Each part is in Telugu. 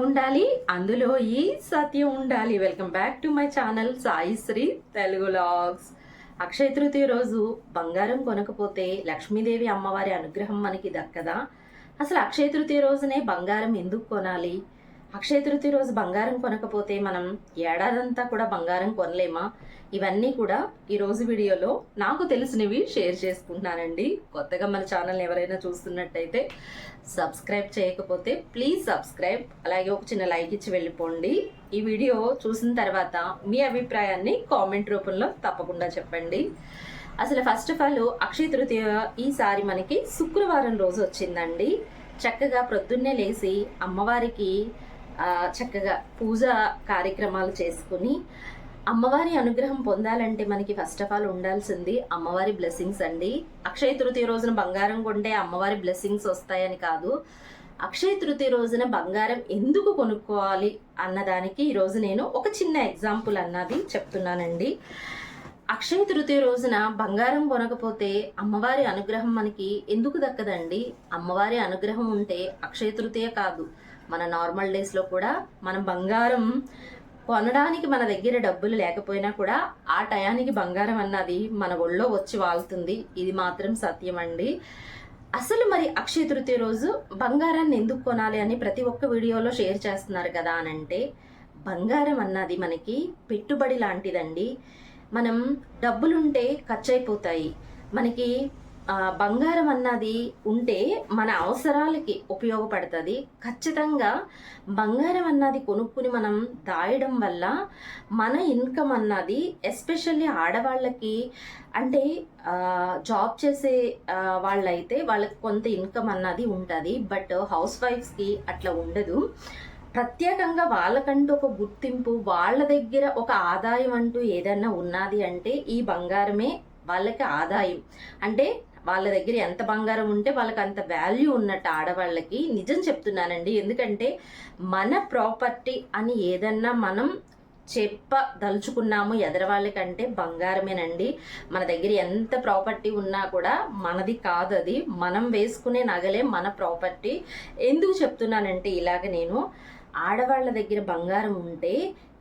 ఉండాలి. అందులో ఈ సత్యం ఉండాలి. Welcome back to my channel Sai Sri Telugu vlogs. Akshaya Tritiya రోజు బంగారం కొనకపోతే లక్ష్మీదేవి అమ్మవారి అనుగ్రహం మనకి దక్కదా అసలు అక్షయ తృతీయ రోజునే బంగారం ఎందుకు కొనాలి? అక్షయ తృతీయ రోజు బంగారం కొనకపోతే మనం ఏడాదంతా కూడా బంగారం కొనలేమా? ఇవన్నీ కూడా ఈ రోజు వీడియోలో నాకు తెలిసినవి షేర్ చేసుకుంటున్నానండి. కొత్తగా మన ఛానల్ ఎవరైనా చూస్తున్నట్టయితే సబ్స్క్రైబ్ చేయకపోతే ప్లీజ్ సబ్స్క్రైబ్ అలాగే ఒక చిన్న లైక్ ఇచ్చి వెళ్ళిపోండి. ఈ వీడియో చూసిన తర్వాత మీ అభిప్రాయాన్ని కామెంట్ రూపంలో తప్పకుండా చెప్పండి. అసలు first of all Akshaya Tritiya ఈసారి మనకి శుక్రవారం రోజు వచ్చిందండి. చక్కగా ప్రొద్దున్నే లేచి అమ్మవారికి చక్కగా పూజ కార్యక్రమాలు చేసుకుని అమ్మవారి అనుగ్రహం పొందాలంటే మనకి ఫస్ట్ ఆఫ్ ఆల్ ఉండాల్సింది అమ్మవారి బ్లెస్సింగ్స్ అండి. అక్షయ తృతీయ రోజున బంగారం కొంటే అమ్మవారి బ్లెస్సింగ్స్ వస్తాయని కాదు. అక్షయ తృతీయ రోజున బంగారం ఎందుకు కొనుక్కోవాలి అన్నదానికి ఈరోజు నేను ఒక చిన్న ఎగ్జాంపుల్ అన్నది చెప్తున్నానండి. అక్షయ తృతీయ రోజున బంగారం కొనకపోతే అమ్మవారి అనుగ్రహం మనకి ఎందుకు దక్కదండి? అమ్మవారి అనుగ్రహం ఉంటే అక్షయ తృతీయ కాదు. మన నార్మల్ డేస్లో కూడా మనం బంగారం కొనడానికి మన దగ్గర డబ్బులు లేకపోయినా కూడా ఆ టయానికి బంగారం అన్నది మన ఒళ్ళో వచ్చి వాళ్తుంది. ఇది మాత్రం సత్యం అండి అసలు మరి అక్షయ తృతీయ రోజు బంగారాన్ని ఎందుకు కొనాలి అని ప్రతి ఒక్క వీడియోలో షేర్ చేస్తున్నారు కదా అని అంటే బంగారం అన్నది మనకి పెట్టుబడి లాంటిదండి. మనం డబ్బులుంటే ఖర్చు అయిపోతాయి మనకి బంగారం అన్నది ఉంటే మన అవసరాలకి ఉపయోగపడుతుంది. ఖచ్చితంగా బంగారం అన్నది కొనుక్కుని మనం దాయడం వల్ల మన ఇన్కమ్ అన్నది ఎస్పెషల్లీ ఆడవాళ్ళకి అంటే జాబ్ చేసే వాళ్ళైతే వాళ్ళకి కొంత ఇన్కమ్ అన్నది ఉంటుంది. బట్ హౌస్ వైఫ్స్కి అట్లా ఉండదు. ప్రత్యేకంగా వాళ్ళకంటూ ఒక గుర్తింపు వాళ్ళ దగ్గర ఒక ఆదాయం అంటూ ఏదన్నా ఉన్నది అంటే ఈ బంగారమే వాళ్ళకి ఆదాయం. అంటే వాళ్ళ దగ్గర ఎంత బంగారం ఉంటే వాళ్ళకి అంత వాల్యూ ఉన్నట్టు ఆడవాళ్ళకి నిజం చెప్తున్నానండి. ఎందుకంటే మన ప్రాపర్టీ అని ఏదన్నా మనం చెప్పదలుచుకున్నాము ఎదరవాళ్ళకంటే బంగారమేనండి. మన దగ్గర ఎంత ప్రాపర్టీ ఉన్నా కూడా మనది కాదు అది. మనం వేసుకునే నగలే మన ప్రాపర్టీ ఎందుకు చెప్తున్నానంటే ఇలాగ నేను ఆడవాళ్ళ దగ్గర బంగారం ఉంటే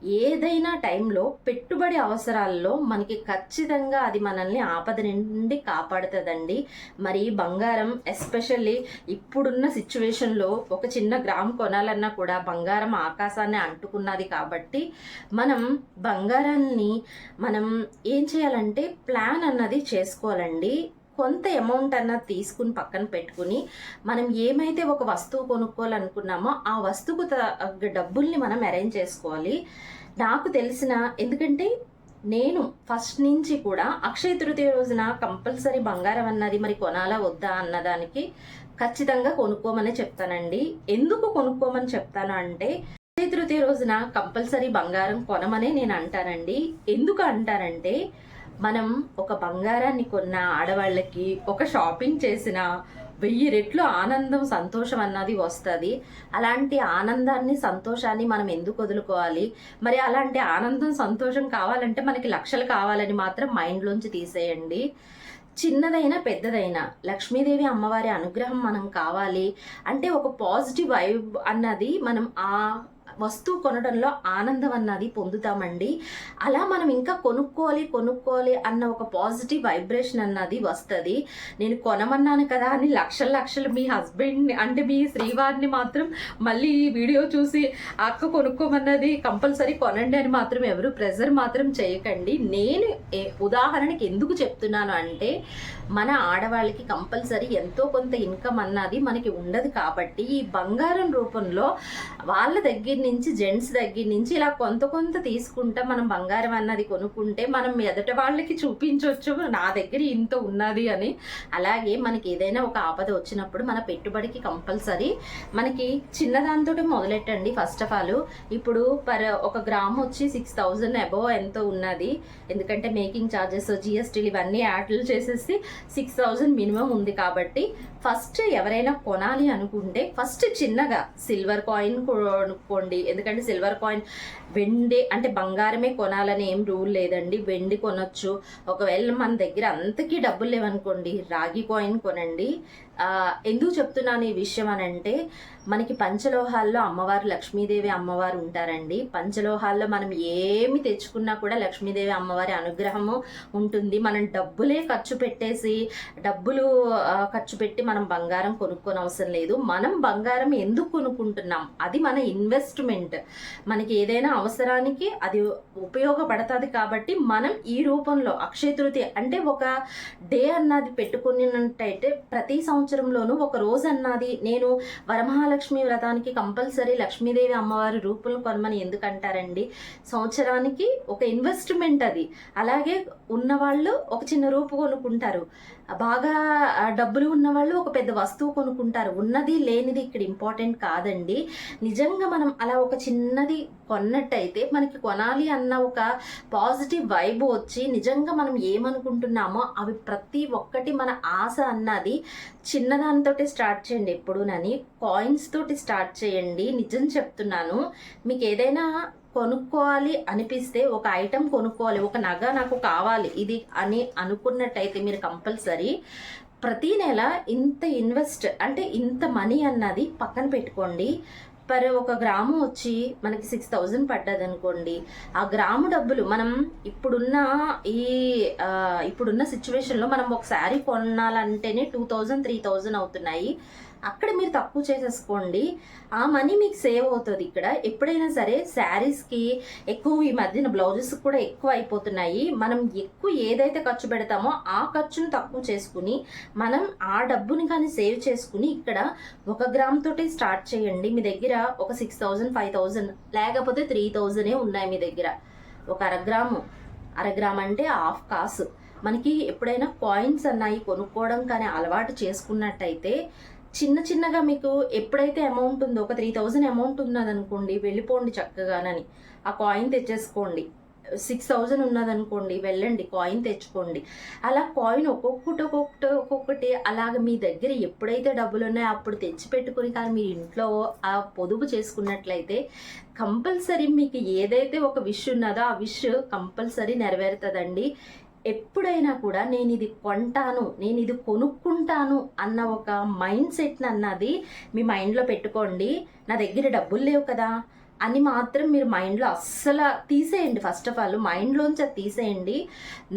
ఏదైనా టైంలో పెట్టుబడి అవసరాల్లో మనకి ఖచ్చితంగా అది మనల్ని ఆపద నుండి కాపాడుతుందండి. మరి బంగారం ఎస్పెషల్లీ ఇప్పుడున్న సిచ్యువేషన్లో ఒక చిన్న గ్రామ్ కొనాలన్నా కూడా బంగారం ఆకాశాన్ని అంటుకున్నది కాబట్టి మనం బంగారాన్ని మనం ఏం చేయాలంటే ప్లాన్ అన్నది చేసుకోవాలండి. కొంత అమౌంట్ అన్నది తీసుకుని పక్కన పెట్టుకుని మనం ఏమైతే ఒక వస్తువు కొనుక్కోవాలనుకున్నామో ఆ వస్తువుకు డబ్బుల్ని మనం అరేంజ్ చేసుకోవాలి. నాకు తెలిసిన ఎందుకంటే నేను ఫస్ట్ నుంచి కూడా అక్షయ తృతీయ రోజున కంపల్సరీ బంగారం అన్నది మరి కొనాలా వద్దా అన్నదానికి ఖచ్చితంగా కొనుక్కోమని చెప్తానండి. ఎందుకు కొనుక్కోమని చెప్తాను అంటే అక్షయ తృతీయ రోజున కంపల్సరీ బంగారం కొనమనే నేను అంటానండి. ఎందుకు అంటానంటే మనం ఒక బంగారాన్ని కొన్న ఆడవాళ్ళకి ఒక షాపింగ్ చేసిన వెయ్యి రెట్లు ఆనందం సంతోషం అన్నది వస్తుంది. అలాంటి ఆనందాన్ని సంతోషాన్ని మనం ఎందుకు వదులుకోవాలి? మరి అలాంటి ఆనందం సంతోషం కావాలంటే మనకి లక్షలు కావాలని మాత్రం మైండ్లోంచి తీసేయండి. చిన్నదైనా పెద్దదైనా లక్ష్మీదేవి అమ్మవారి అనుగ్రహం మనం కావాలి అంటే ఒక పాజిటివ్ వైబ్ అన్నది మనం ఆ వస్తువు కొనడంలో ఆనందం అన్నది పొందుతామండి. అలా మనం ఇంకా కొనుక్కోవాలి కొనుక్కోవాలి అన్న ఒక పాజిటివ్ వైబ్రేషన్ అన్నది వస్తుంది. నేను కొనమన్నాను కదా అని లక్షల లక్షలు మీ హస్బెండ్ని అంటే మీ శ్రీవారిని మాత్రం మళ్ళీ ఈ వీడియో చూసి అక్క కొనుక్కోమన్నది కంపల్సరీ కొనండి అని మాత్రం ఎవరు ప్రెజర్ మాత్రం చేయకండి. నేను ఉదాహరణకి ఎందుకు చెప్తున్నాను అంటే మన ఆడవాళ్ళకి కంపల్సరీ ఎంతో కొంత ఇన్కమ్ అన్నది మనకి ఉండదు కాబట్టి ఈ బంగారం రూపంలో వాళ్ళ దగ్గర నుంచి జెంట్స్ దగ్గర నుంచి ఇలా కొంత కొంత తీసుకుంటా మనం బంగారం అన్నది కొనుక్కుంటే మనం ఎదట వాళ్ళకి చూపించవచ్చు నా దగ్గర ఇంత ఉన్నది అని. అలాగే మనకి ఏదైనా ఒక ఆపద వచ్చినప్పుడు మన పెట్టుబడికి కంపల్సరీ మనకి చిన్నదాంతో మొదలెట్టండి. ఫస్ట్ ఆఫ్ ఆల్ ఇప్పుడు పర్ ఒక గ్రామ్ వచ్చి సిక్స్ థౌజండ్ అబోవ్ ఎంతో ఉన్నది? ఎందుకంటే మేకింగ్ ఛార్జెస్ జిఎస్టీలు ఇవన్నీ యాడ్లు చేసేసి సిక్స్ థౌజండ్ మినిమం ఉంది కాబట్టి ఫస్ట్ ఎవరైనా కొనాలి అనుకుంటే ఫస్ట్ చిన్నగా సిల్వర్ కాయిన్ కొనుక్కోండి ఎందుకంటే సిల్వర్ కాయిన్ వెండి అంటే బంగారమే కొనాలని ఏం రూల్ లేదండి. వెండి కొనొచ్చు. ఒకవేళ మన దగ్గర అంతకీ డబ్బులు లేవనుకోండి రాగి కాయిన్ కొనండి. ఎందుకు చెప్తున్నాను ఈ విషయం అని అంటే మనకి పంచలోహాల్లో అమ్మవారు లక్ష్మీదేవి అమ్మవారు ఉంటారండి. పంచలోహాల్లో మనం ఏమి తెచ్చుకున్నా కూడా లక్ష్మీదేవి అమ్మవారి అనుగ్రహము ఉంటుంది. మనం డబ్బులే ఖర్చు పెట్టేసి డబ్బులు ఖర్చు పెట్టి మనం బంగారం కొనుక్కోని అవసరం లేదు. మనం బంగారం ఎందుకు కొనుక్కుంటున్నాం? అది మన ఇన్వెస్ట్మెంట్ మనకి ఏదైనా అవసరానికి అది ఉపయోగపడుతుంది కాబట్టి మనం ఈ రూపంలో అక్షయ తృతీయ అంటే ఒక డే అన్నది పెట్టుకున్నట్టయితే ప్రతి సంవత్సరం సంవత్సరంలోనూ ఒక రోజు అన్నది నేను వరమహాలక్ష్మి వ్రతానికి కంపల్సరీ లక్ష్మీదేవి అమ్మవారి రూపులు కొనమని ఎందుకంటారండి? సంవత్సరానికి ఒక ఇన్వెస్ట్మెంట్ అది. అలాగే ఉన్నవాళ్ళు ఒక చిన్న రూపు కొనుక్కుంటారు. బాగా డబ్బులు ఉన్న వాళ్ళు ఒక పెద్ద వస్తువు కొనుక్కుంటారు. ఉన్నది లేనిది ఇక్కడ ఇంపార్టెంట్ కాదండి. నిజంగా మనం అలా ఒక చిన్నది కొన్నట్టయితే మనకి కొనాలి అన్న ఒక పాజిటివ్ వైబ్ వచ్చి నిజంగా మనం ఏమనుకుంటున్నామో అవి ప్రతి ఒక్కటి మన ఆశ అన్నది చిన్నదానితో స్టార్ట్ చేయండి. ఎప్పుడునని కాయిన్స్ తోటి స్టార్ట్ చేయండి. నిజం చెప్తున్నాను. మీకు ఏదైనా కొనుక్కోవాలి అనిపిస్తే ఒక ఐటెం కొనుక్కోవాలి ఒక నగ నాకు కావాలి ఇది అని అనుకున్నట్టయితే మీరు కంపల్సరీ ప్రతి నెల ఇంత ఇన్వెస్ట్ అంటే ఇంత మనీ అన్నది పక్కన పెట్టుకోండి. పర్ ఒక గ్రాము వచ్చి మనకి సిక్స్ థౌజండ్ పడ్డది అనుకోండి ఆ గ్రాము డబ్బులు మనం ఇప్పుడున్న ఈ ఇప్పుడున్న సిచ్యువేషన్లో మనం ఒక శారీ కొనాలంటేనే టూ థౌజండ్ త్రీ థౌజండ్ అవుతున్నాయి. అక్కడ మీరు తక్కువ చేసేసుకోండి. ఆ మనీ మీకు సేవ్ అవుతుంది ఇక్కడ. ఎప్పుడైనా సరే శారీస్కి ఎక్కువ ఈ మధ్యన బ్లౌజెస్ కూడా ఎక్కువ అయిపోతున్నాయి. మనం ఎక్కువ ఏదైతే ఖర్చు పెడతామో ఆ ఖర్చును తక్కువ చేసుకుని మనం ఆ డబ్బుని కానీ సేవ్ చేసుకుని ఇక్కడ ఒక గ్రామ్ తోటి స్టార్ట్ చేయండి. మీ దగ్గర ఒక సిక్స్ థౌజండ్ ఫైవ్ థౌజండ్ లేకపోతే త్రీ థౌజండే ఉన్నాయి మీ దగ్గర. ఒక అరగ్రాము అరగ్రామ్ అంటే హాఫ్ కాసు. మనకి ఎప్పుడైనా కాయిన్స్ అన్నాయి కొనుక్కోవడం కానీ అలవాటు చేసుకున్నట్టయితే చిన్న చిన్నగా మీకు ఎప్పుడైతే అమౌంట్ ఉందో ఒక త్రీ థౌజండ్ అమౌంట్ ఉన్నదనుకోండి వెళ్ళిపోండి చక్కగానని. ఆ కాయిన్ తెచ్చేసుకోండి. సిక్స్ థౌజండ్ ఉన్నదనుకోండి వెళ్ళండి కాయిన్ తెచ్చుకోండి. అలా కాయిన్ ఒక్కొక్కటి ఒక్కొక్కటి ఒక్కొక్కటి అలాగ మీ దగ్గర ఎప్పుడైతే డబ్బులు ఉన్నాయో అప్పుడు తెచ్చి పెట్టుకుని కానీ మీరు ఇంట్లో ఆ పొదుపు చేసుకున్నట్లయితే కంపల్సరీ మీకు ఏదైతే ఒక విష్ ఉన్నదో ఆ విష్ కంపల్సరీ నెరవేరుతుందండి. ఎప్పుడైనా కూడా నేను ఇది కొంటాను నేను ఇది కొనుక్కుంటాను అన్న ఒక మైండ్ సెట్ అన్నది మీ మైండ్లో పెట్టుకోండి. నా దగ్గర డబ్బులు లేవు కదా. అని మాత్రం మీరు మైండ్లో అస్సలు తీసేయండి. ఫస్ట్ ఆఫ్ ఆల్ మైండ్లోంచి అది తీసేయండి.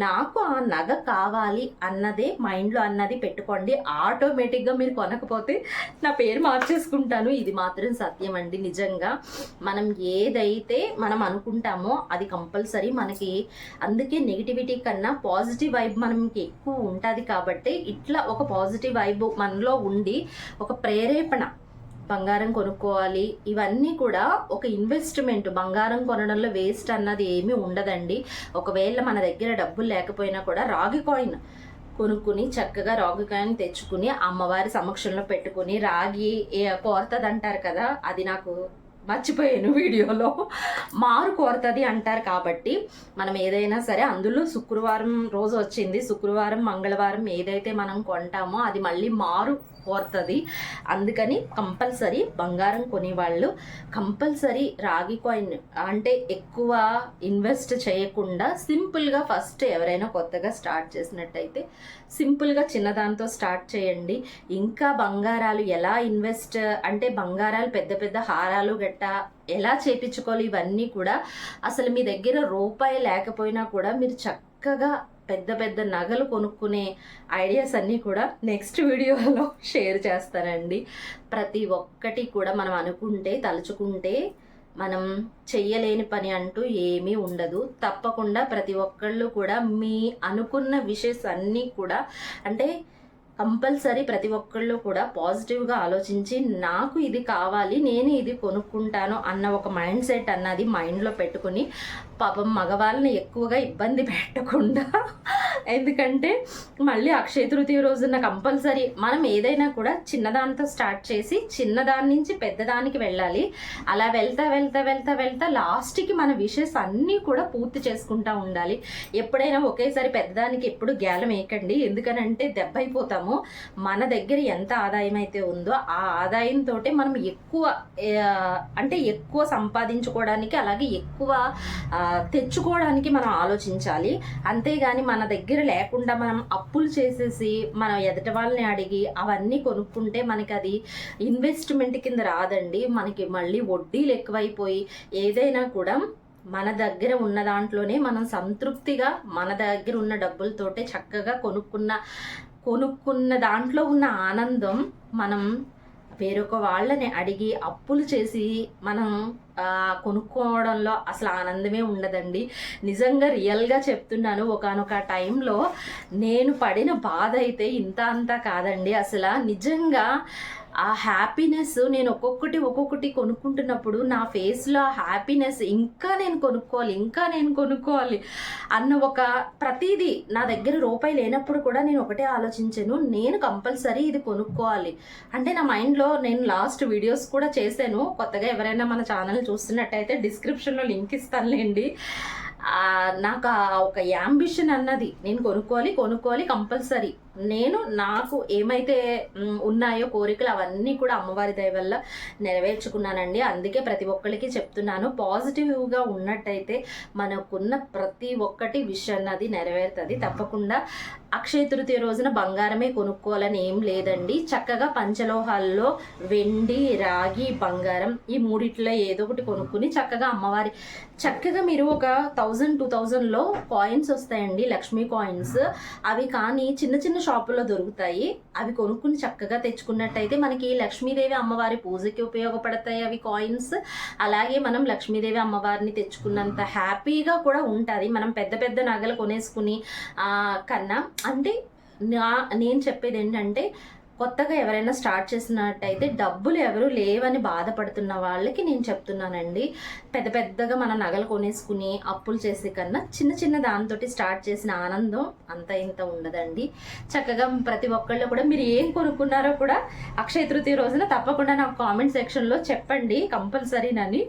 నాకు ఆ నగ కావాలి అన్నదే మైండ్లో అన్నది పెట్టుకోండి. ఆటోమేటిక్గా మీరు కొనకపోతే నా పేరు మార్చేసుకుంటాను. ఇది మాత్రం సత్యం అండి నిజంగా. మనం ఏదైతే మనం అనుకుంటామో అది కంపల్సరీ మనకి అందుకే నెగిటివిటీ కన్నా పాజిటివ్ వైబ్ మనకి ఎక్కువ ఉంటుంది కాబట్టి ఇట్లా ఒక పాజిటివ్ వైబ్ మనలో ఉండి ఒక ప్రేరేపణ బంగారం కొనుక్కోవాలి. ఇవన్నీ కూడా ఒక ఇన్వెస్ట్మెంట్ బంగారం కొనడంలో వేస్ట్ అన్నది ఏమీ ఉండదండి. ఒకవేళ మన దగ్గర డబ్బులు లేకపోయినా కూడా రాగి కాయిన్ కొనుక్కుని చక్కగా రాగి కాయిన్ తెచ్చుకుని అమ్మవారి సమక్షంలో పెట్టుకుని రాగి కోరుతుంది అంటారు కదా అది నాకు మర్చిపోయాను వీడియోలో. మారు కోరుతుంది అంటారు కాబట్టి మనం ఏదైనా సరే అందులో శుక్రవారం రోజు వచ్చింది. శుక్రవారం మంగళవారం ఏదైతే మనం కొంటామో అది మళ్ళీ మారు కోరుతుంది. అందుకని కంపల్సరీ బంగారం కొనేవాళ్ళు కంపల్సరీ రాగి కాయిన్ అంటే ఎక్కువ ఇన్వెస్ట్ చేయకుండా సింపుల్గా ఫస్ట్ ఎవరైనా కొత్తగా స్టార్ట్ చేసినట్టయితే సింపుల్గా చిన్నదాంతో స్టార్ట్ చేయండి. ఇంకా బంగారాలు ఎలా ఇన్వెస్ట్ అంటే బంగారాలు పెద్ద పెద్ద హారాలు గట్ట ఎలా చేపించుకోవాలి ఇవన్నీ కూడా అసలు మీ దగ్గర రూపాయి లేకపోయినా కూడా మీరు చక్కగా పెద్ద పెద్ద నగలు కొనుక్కునే ఐడియాస్ అన్నీ కూడా నెక్స్ట్ వీడియోలో షేర్ చేస్తానండి. ప్రతి ఒక్కటి కూడా మనం అనుకుంటే తలుచుకుంటే మనం చెయ్యలేని పని అంటూ ఏమీ ఉండదు. తప్పకుండా ప్రతి ఒక్కళ్ళు కూడా మీ అనుకున్న విషయస్ అన్నీ కూడా అంటే కంపల్సరీ ప్రతి ఒక్కళ్ళు కూడా పాజిటివ్గా ఆలోచించి నాకు ఇది కావాలి నేను ఇది కొనుక్కుంటాను అన్న ఒక మైండ్ సెట్ అన్నది మైండ్లో పెట్టుకుని పాపం మగవాళ్ళని ఎక్కువగా ఇబ్బంది పెట్టకుండా ఎందుకంటే మళ్ళీ అక్షయ తృతీయ రోజున కంపల్సరీ మనం ఏదైనా కూడా చిన్నదానితో స్టార్ట్ చేసి చిన్నదాని నుంచి పెద్దదానికి వెళ్ళాలి. అలా వెళ్తా వెళ్తా వెళ్తా వెళ్తా లాస్ట్కి మన విషెస్ అన్నీ కూడా పూర్తి చేసుకుంటా ఉండాలి. ఎప్పుడైనా ఒకేసారి పెద్దదానికి ఎప్పుడు గ్యాలం వేయకండి ఎందుకనంటే దెబ్బ అయిపోతాము మన దగ్గర ఎంత ఆదాయం అయితే ఉందో ఆ ఆదాయంతో మనం ఎక్కువ అంటే ఎక్కువ సంపాదించుకోవడానికి అలాగే ఎక్కువ తెచ్చుకోవడానికి మనం ఆలోచించాలి. అంతేగాని మన దగ్గర దగ్గర లేకుండా మనం అప్పులు చేసేసి మనం ఎదట వాళ్ళని అడిగి అవన్నీ కొనుక్కుంటే మనకి అది ఇన్వెస్ట్మెంట్ కింద రాదండి. మనకి మళ్ళీ వడ్డీలు ఎక్కువైపోయి ఏదైనా కూడా మన దగ్గర ఉన్న దాంట్లోనే మనం సంతృప్తిగా మన దగ్గర ఉన్న డబ్బులతోటే చక్కగా కొనుక్కున్న కొనుక్కున్న దాంట్లో ఉన్న ఆనందం మనం వేరొక వాళ్ళని అడిగి అప్పులు చేసి మనం కొనుక్కోవడంలో అసలు ఆనందమే ఉండదండి. నిజంగా రియల్గా చెప్తున్నాను ఒకనొక టైంలో నేను పడిన బాధ అయితే ఇంత అంతా కాదండి. అసలు నిజంగా ఆ హ్యాపీనెస్ నేను ఒక్కొక్కటి ఒక్కొక్కటి కొనుక్కుంటున్నప్పుడు నా ఫేస్లో ఆ హ్యాపీనెస్ ఇంకా నేను కొనుక్కోవాలి ఇంకా నేను కొనుక్కోవాలి అన్న ఒక ప్రతిదీ నా దగ్గర రూపాయి లేనప్పుడు కూడా నేను ఒకటే ఆలోచించాను నేను కంపల్సరీ ఇది కొనుక్కోవాలి. అంటే నా మైండ్లో నేను లాస్ట్ వీడియోస్ కూడా చేశాను కొత్తగా ఎవరైనా మన ఛానల్ చూస్తున్నట్టయితే డిస్క్రిప్షన్లో లింక్ ఇస్తానులేండి. ఆ, నాకు ఆ ఒక యాంబిషన్ అన్నది. నేను కొనుక్కోవాలి కొనుక్కోవాలి కంపల్సరీ నేను నాకు ఏమైతే ఉన్నాయో కోరికలు అవన్నీ కూడా అమ్మవారి దయ వల్ల నెరవేర్చుకున్నానండి. అందుకే ప్రతి ఒక్కరికి చెప్తున్నాను పాజిటివ్గా ఉన్నట్టయితే మనకున్న ప్రతి ఒక్కటి విష్ అన్నది నెరవేరుతుంది. తప్పకుండా అక్షయ తృతీయ రోజున బంగారమే కొనుక్కోవాలని ఏం లేదండి. చక్కగా పంచలోహాల్లో వెండి రాగి బంగారం ఈ మూడిట్లో ఏదో ఒకటి కొనుక్కుని చక్కగా అమ్మవారి చక్కగా మీరు ఒక థౌజండ్ టూ థౌజండ్లో కాయిన్స్ వస్తాయండి లక్ష్మీ కాయిన్స్. అవి కానీ చిన్న చిన్న షాపుల్లో దొరుకుతాయి. అవి కొనుక్కుని చక్కగా తెచ్చుకున్నట్టయితే మనకి లక్ష్మీదేవి అమ్మవారి పూజకి ఉపయోగపడతాయి అవి కాయిన్స్ అలాగే మనం లక్ష్మీదేవి అమ్మవారిని తెచ్చుకున్నంత హ్యాపీగా కూడా ఉంటుంది. మనం పెద్ద పెద్ద నగలు కొనేసుకుని కన్నా. అంటే నా నేను చెప్పేది ఏంటంటే కొత్తగా ఎవరైనా స్టార్ట్ చేసినట్టయితే డబ్బులు ఎవరు లేవని బాధపడుతున్న వాళ్ళకి నేను చెప్తున్నానండి. పెద్ద పెద్దగా మన నగలు కొనేసుకుని అప్పులు చేసే కన్నా చిన్న చిన్న దాంతో స్టార్ట్ చేసిన ఆనందం అంత ఇంత ఉండదండి. చక్కగా ప్రతి ఒక్కళ్ళు కూడా మీరు ఏం కొనుక్కున్నారో కూడా అక్షయ తృతీయ రోజున తప్పకుండా నాకు కామెంట్ సెక్షన్లో చెప్పండి. కంపల్సరీనని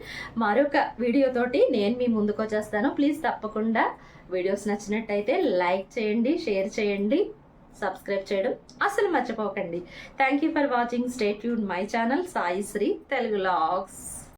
మరొక వీడియోతోటి నేను మీ ముందుకు వచ్చేస్తాను ప్లీజ్ తప్పకుండా వీడియోస్ నచ్చినట్టయితే లైక్ చేయండి షేర్ చేయండి. సబ్స్క్రైబ్ చేయడం అస్సలు మర్చిపోకండి. Thank you for watching stay Yoon my channel Sai Sri Telugu vlogs